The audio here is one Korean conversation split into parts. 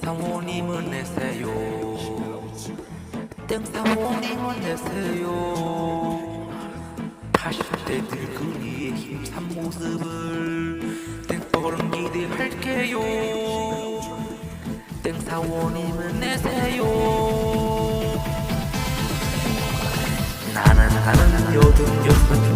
땡사모님은 내세요. 땡사모님은 내세요. 80대 늙은이의 힘찬 모습을 땡버런 기대할게요. 땡사모님은 내세요. 나는 나는 여든 여섯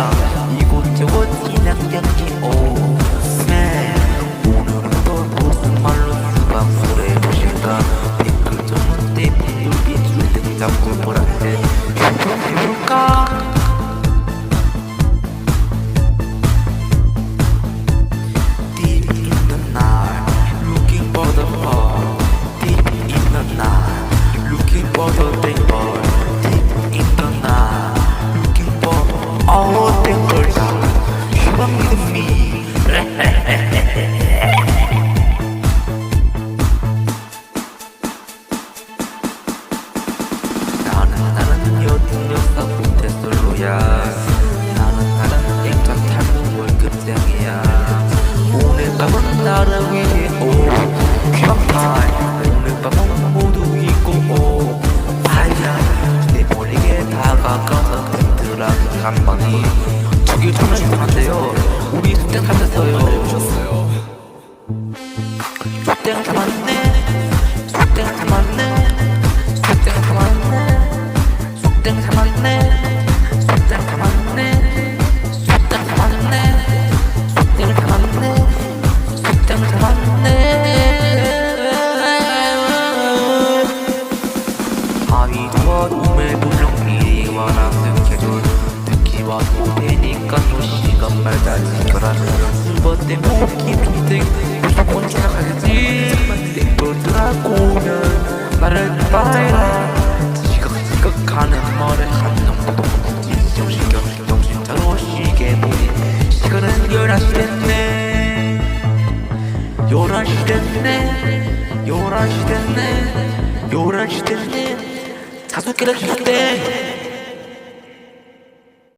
자 이곳저곳 지나격해 오. 스멜 오늘은 또 무슨 말로 수박수를 해보실까? 댓글 좀 못해 비둘기 줄등 잡고 보라 해 해볼까? 나는 여든 여섯 밑에 솔로야 나는 나는 액자 타고 월급쟁이야 오늘 밤은 나를 위해 오 귀엽다 오늘 밤은 모두 잊고 오 아야 내 머리에 다가가서 든든하게 한 방이 저기 정말 이상한데요 우리 숙제 타셨어요 숙제가 다 맞네 하위도와 우물 도령 미리와 남는 계절 특기와 오대니까 도시간 말다 지켜라 이것 때문에 기분이 무조건 지나가겠지 내걸 들어보면 나를 빠이라 지각지각하는 말에 한놈도 인정시켜 11시 됐네 11시 됐네 11시 됐네. 개를 줬대